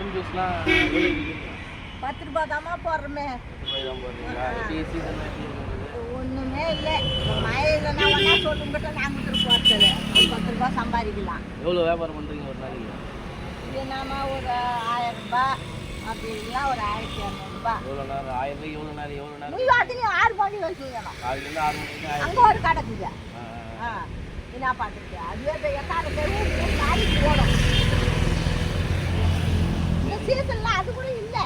காசுலாம் பத்து ரூபாய் தாம்மா போடுறோமே. ஒண்ணுமே இல்லை. மழை இல்லைன்னா ஒன்றா சொல்லுங்கிட்ட நாங்கள் போகிறது ஒரு பத்து ரூபாய் சம்பாதிக்கலாம். எவ்வளோ வியாபாரம் பண்ணுறீங்க ஒரு நாளைக்கு? இது நாம ஒரு ஆயிரம் ரூபாய் அப்படி இல்லைன்னா ஒரு ஆயிரத்தி இரநூறுபா எவ்வளோ நேரம்? ஆயிரம் ரூபாய்க்கு எவ்வளோ நேரம்? எவ்வளோ நேரம்? அதுலேயும் ஆறு மணி வச்சுக்கணும் காலையிலேருந்து ஆறு மணிக்கு ஆயிரம் அங்கே ஒரு கிடக்குது ஆ, ஆ என்ன பண்ணுறது அதுவே எட்டாயிரம் பேர் நாளைக்கு சீசனில் அது கூட இல்லை.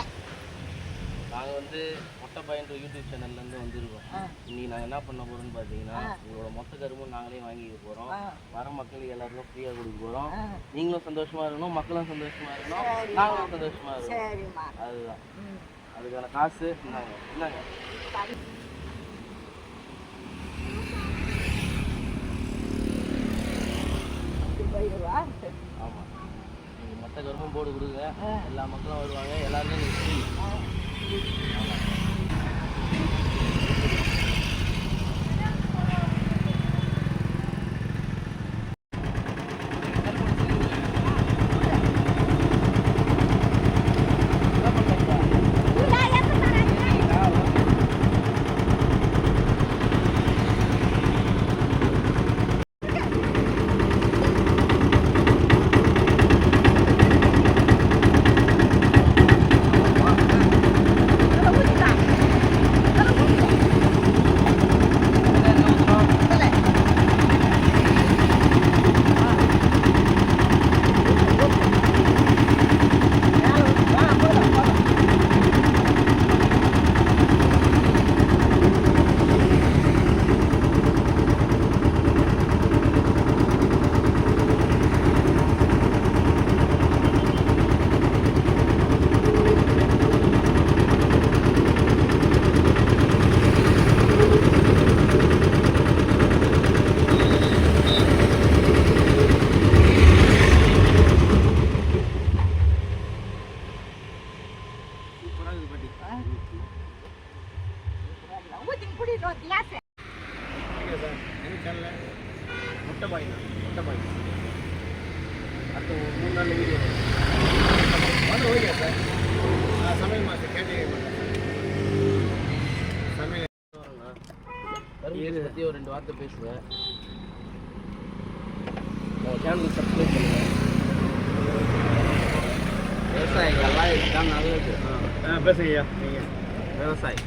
நாங்கள் வந்து மொட்டை பையன்ற யூடியூப் சேனல்லேருந்து வந்திருக்கோம். இன்னைக்கு நாங்கள் என்ன பண்ண போகிறோம்னு பார்த்தீங்கன்னா. உங்களோட மொத்த கரும்பும் நாங்களே வாங்கிக்க போகிறோம். வர மக்களுக்கு எல்லாருக்கும் ஃப்ரீயாக கொடுக்க போகிறோம். நீங்களும் சந்தோஷமா இருக்கணும் மக்களும் சந்தோஷமா இருக்கணும். நாங்களும் சந்தோஷமா இருக்கணும். அதுதான். அதுக்கான காசு இது போயிடுவா ஆமாம் கரும்பும் போர்டு கொடுங்க. எல்லா மக்களும் வருவாங்க. எல்லாருமே ஃப்ரீ ஆ. சூப்பராக இருக்குது பாட்டி ஊத்தின்னு கூட்டிட்டு வா, glass. ஓகே சார் என்ன சேனல் முட்டை பாய் முட்டை பாய் அடுத்த ஒரு மூணு நாள் வீடியோ வந்து ஓகே சார் சமையல் மாஸ்டர் கேட்டீங்க சமையல் கரும்பு பற்றி ஒரு ரெண்டு வார்த்தை பேசுவேன். சேனல் சப்ஸ்கிரைப் பண்ணுங்கள் விவசாயிகள் எல்லாம் இதுதான் நல்லது. ஆ நீங்கள் விவசாயி.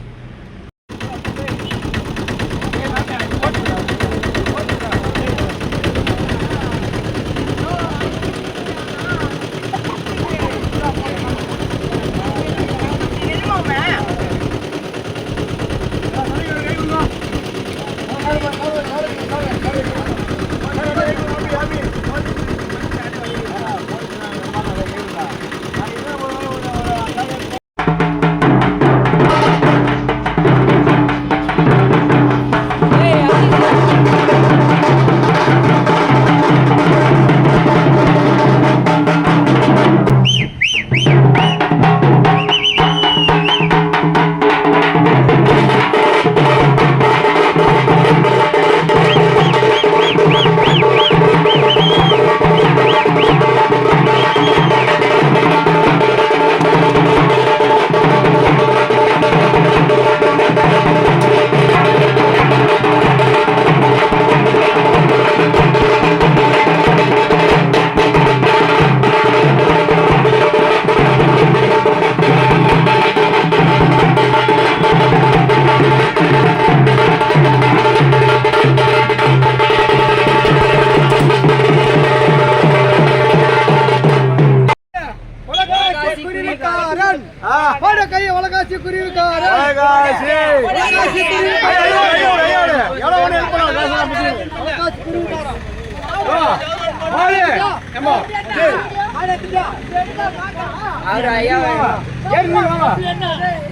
ஏறு நீ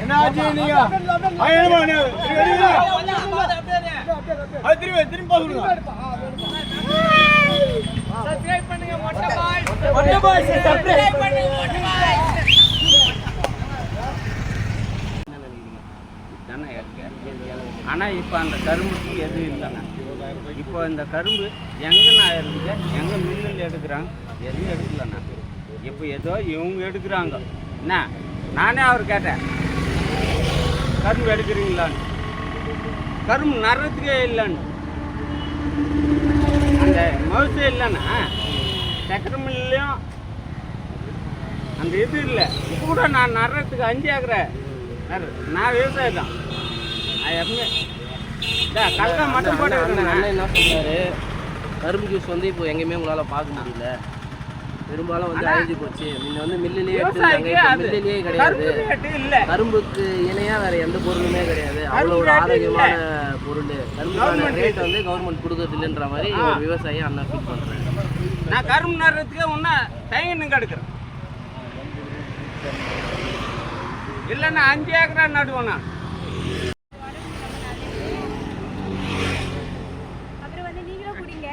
என்ன ஆச்சு நீங்க? தானே இருக்கு ஆனால் இப்போ அந்த கரும்புக்கு எதுவும் இல்லைண்ணா இப்போ இந்த கரும்பு எங்கண்ணா இருக்குது எங்கே மில்லில் எடுக்கிறாங்க எதுவும் எடுக்கலண்ணா. இப்போ ஏதோ இவங்க எடுக்கிறாங்க. என்ன? நானே அவர் கேட்டேன். கரும்பு எடுக்கிறீங்களான்னு. கரும்பு நடுறதுக்கே இல்லைன்னு. அந்த மவுசே இல்லைன்னா சக்கரை மில்லையும் அந்த இது இல்லை. இப்போ கூட நான் நடுறதுக்கு அஞ்சு நடு நான் விவசாயி தான். நான் எப்பவுமே கல்கா மட்டும் போட்டு என்ன சொல்றாரு? கரும்பு ஜூஸ் வந்து இப்போ எங்கேயுமே உங்களால பார்க்க முடியல. பெரும்பாலும் வந்து அழிஞ்சு போச்சு. முன்ன வந்து மில்லுலயே எடுத்துருந்தாங்க மில்லுலயே கிடையாது. கரும்புக்கு இணையா வேற எந்த பொருளுமே கிடையாது. அவ்வளோ ஒரு ஆரோக்கியமான பொருள். கரும்புக்கான ரேட் வந்து கவர்மெண்ட் கொடுக்கறது இல்லைன்ற மாதிரி. ஒரு விவசாயி அண்ணன் ஃபீல் பண்றாரு. நான் கரும்பு நடுறதுக்கே ஒன்றும் தேங்கினுங்க எடுக்கிறேன் இல்லைன்னா அஞ்சு ஏக்கரா நடுவேன் நான் அப்புறம் வந்து நீங்களும் குடிங்க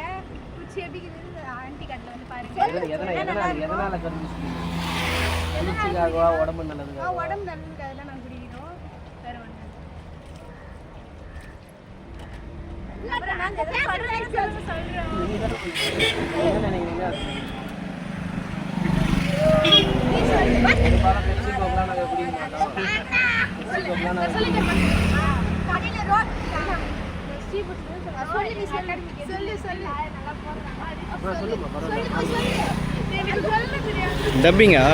குச்சி எப்படி இருக்குது ஆண்டி கட்டில் வந்து பாருங்க எதனா- எதனா- எதனால ஜூஸ் குளிர்ச்சிக்காகவா உடம்பு ஆ, நல்லதுக்காக உடம்பு நல்லதுக்காக தான் நான் குடிக்கிறோம் வேற ஒன்று அப்புறம் நாங்கள் எதாவது சொல்றோம் சொல்றோம் என்ன நினைக்கிறீங்க? பெரும்பாலும் பெப்சி கோக்லாம் நாங்கள் குடிக்க மாட்டோம் பெப்சி கோக்லாம் நாங்கள் சொல்லிட்டு கடையில் ரோட் சொல்லு நீ சொல்லு சொல்லு சொல்லு. நல்லா போடுறாங்க. அப்புறம் சொல்லுமா பரவாயில்ல. சொல்லு டப்பிங்கா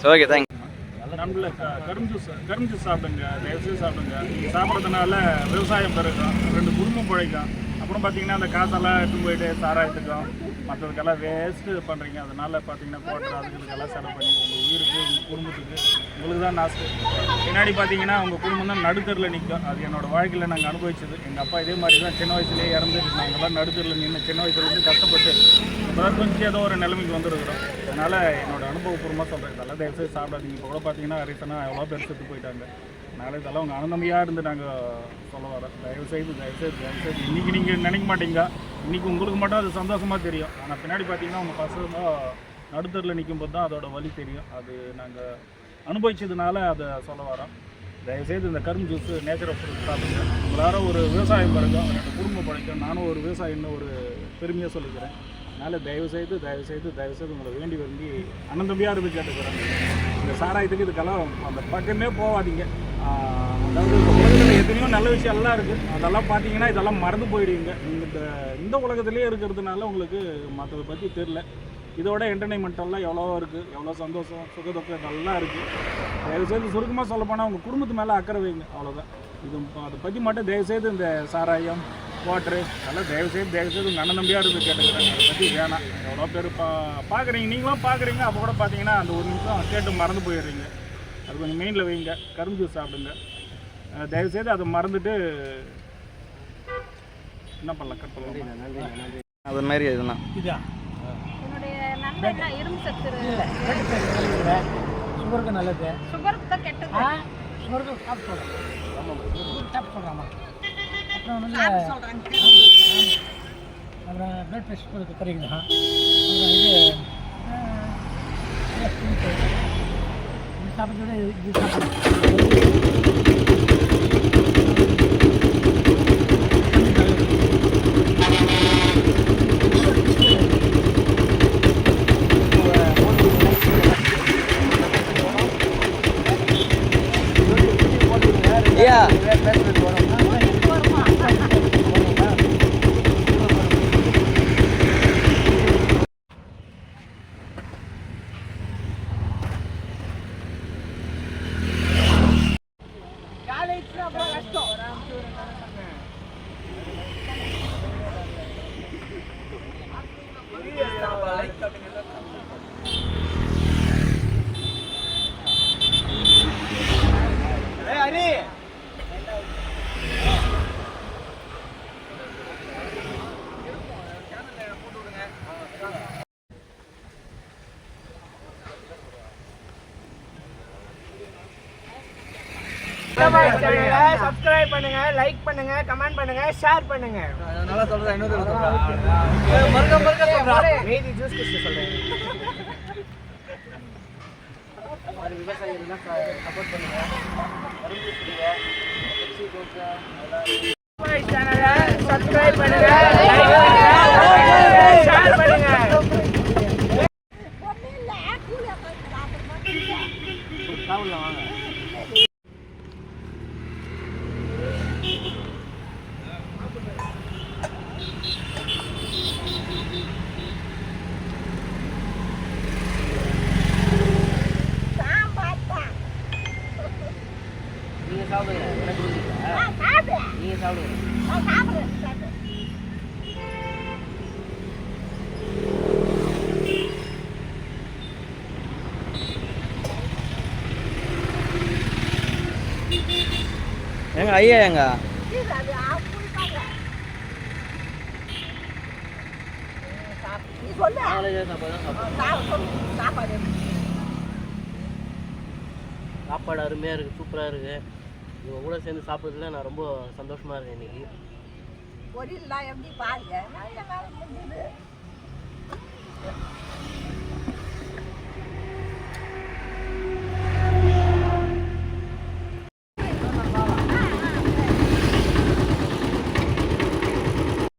So okay, நாங்கள் வந்து ஜூஸ் கரும் கரும்பு ஜூஸ் சாப்பிடுங்க தயவுசெய்து சாப்பிடுங்க. நீங்கள் சாப்பிட்றதுனால விவசாயம் பெருகும் ரெண்டு குடும்பம் பிழைக்கும். அப்புறம் பார்த்தீங்கன்னா அந்த காசெல்லாம் எடுத்து போயிட்டு சாராயத்துக்கும் மற்றதுக்கெல்லாம் வேஸ்ட்டு பண்ணுறீங்க அதனால் பார்த்தீங்கன்னா குவாட்டர் அதுகளுக்கெல்லாம் செலவு பண்ணி உங்கள் உயிருக்கு உங்கள் குடும்பத்துக்கு உங்களுக்கு தான் நாசு. பின்னாடி பார்த்தீங்கன்னா உங்கள் குடும்பம் தான் நடுத்தரில் நிற்கும் அது என்னோடய வாழ்க்கையில் நாங்கள் அனுபவிச்சது. எங்கள் அப்பா இதே மாதிரி தான் சின்ன வயசுலேயே இறந்துட்டு நாங்கள்லாம் நடுத்தரில் நின்று சின்ன வயசுலேருந்து கஷ்டப்பட்டு இப்போதான் கொஞ்சம் ஏதோ ஒரு நிலைமைக்கு வந்துருக்குறோம். அதனால் என்னோட அனுபவபூர்வமாக சொல்கிறேன் இதெல்லாம் தயவுசெய்து சாப்பிடாதீங்க. இப்போ கூட பார்த்தீங்கன்னா ரீசனாக எவ்வளோ பேர் செத்து போயிட்டாங்க. அதனால் இதெல்லாம் உங்கள் அனந்தமையாக இருந்து நாங்கள் சொல்ல வரோம் தயவுசெய்து தயவுசெய்து தயவுசெய்து இன்றைக்கி நீங்கள் நினைக்க மாட்டீங்க. இன்றைக்கி உங்களுக்கு மட்டும் அது சந்தோஷமாக தெரியும். ஆனால் பின்னாடி பார்த்தீங்கன்னா உங்கள் பசங்க நடுத்தரில் நிற்கும் போது தான் அதோட வலி தெரியும். அது நாங்கள் அனுபவிச்சதுனால அதை சொல்ல வரோம் தயவுசெய்து இந்த கரும்பு ஜூஸு நேச்சரை ஃப்ரூட் சாப்பிடுங்க. உங்களார ஒரு விவசாயம் பாருங்க ரெண்டு குடும்பம் படைக்கும் நானும் ஒரு விவசாயின்னு ஒரு பெருமையாக சொல்லிக்கிறேன். அதனால் தயவுசெய்து தயவுசெய்து தயவுசெய்து உங்களை வேண்டி வேண்டி அனந்தம்பியாக இருந்து கேட்டுக்கிறாங்க இந்த சாராயத்துக்கு இதுக்கெல்லாம் அந்த பக்கமே போகாதீங்க அதாவது இந்த உலகத்தில் எத்தனையோ நல்ல விஷயம்லாம் இருக்குது அதெல்லாம் பார்த்தீங்கன்னா இதெல்லாம் மறந்து போயிடுவீங்க. நீங்கள் இந்த இந்த உலகத்துலேயே இருக்கிறதுனால உங்களுக்கு மற்றதை பற்றி தெரில இதோட என்டர்டைன்மெண்ட்டெல்லாம் எவ்வளோ இருக்குது எவ்வளோ சந்தோஷம் சுகதுக்கம் இதெல்லாம் இருக்குது தயவுசெய்து சுருக்கமாக சொல்ல போனால் உங்கள் குடும்பத்து மேலே அக்கறை வைங்க. அவ்வளோதான் இது அதை பற்றி மட்டும் தயவுசெய்து இந்த சாராயம் வாட்ரு அதெல்லாம் தயவுசெய்து தயவுசெய்து உங்கள் அண்ணன் நம்பியாக இருந்து கேட்டுக்கிறேன் அதை பற்றி வேணாம். எவ்வளோ பேர் பா பார்க்குறீங்க நீங்களும் பார்க்குறீங்க அப்போ கூட பார்த்தீங்கன்னா அந்த ஒரு நிமிஷம் கேட்டு மறந்து போயிடுறீங்க. அது கொஞ்சம் மெயினில் வைங்க. கரும்பு ஜூஸ் சாப்பிடுங்க. தயவுசெய்து அதை மறந்துட்டு என்ன பண்ணலாம்? கட் பண்ணலாம்? அது மாதிரி இரும்பு சத்து. சுகருக்கு நல்லது. சுகருக்கு தான் கெட்டது. சுகருக்கு சாப்பிட்டு சொல்கிறேன் சாப்பிட்டு சொல்கிறாமா அப்புறம் வந்து சாப்பிட சொல்றாங்க அப்புறம் பிளட் ப்ரெஷர் குறையுங்க அப்புறம் இது அஹ், இது சாப்பிட்றத இது சாப்பிடுங்க சப்ஸ்கிரைப் பண்ணுங்க லைக் பண்ணுங்க கமெண்ட் பண்ணுங்க ஷேர் பண்ணுங்க. நல்லா சொல்றேன் இன்னொரு மறுக்க மறுக்க சொல்றேன் மீதி ஜூஸ் குடிச்சு சொல்றேன் விவசாயிகள்லாம் சப்போர்ட் பண்ணுங்க. சப்ஸ்கிரைப் பண்ணுங்க லைக் பண்ணுங்க ஷேர் பண்ணுங்க வாங்க. எங்க ஐயா எங்க? சாப்பாடு அருமையாக இருக்குது சூப்பராக இருக்குது இவங்க கூட சேர்ந்து சாப்பிட்றதுல நான் ரொம்ப சந்தோஷமாக இருக்கேன் இன்னைக்கு. பொரியல்லாம் எப்படி பாருங்க?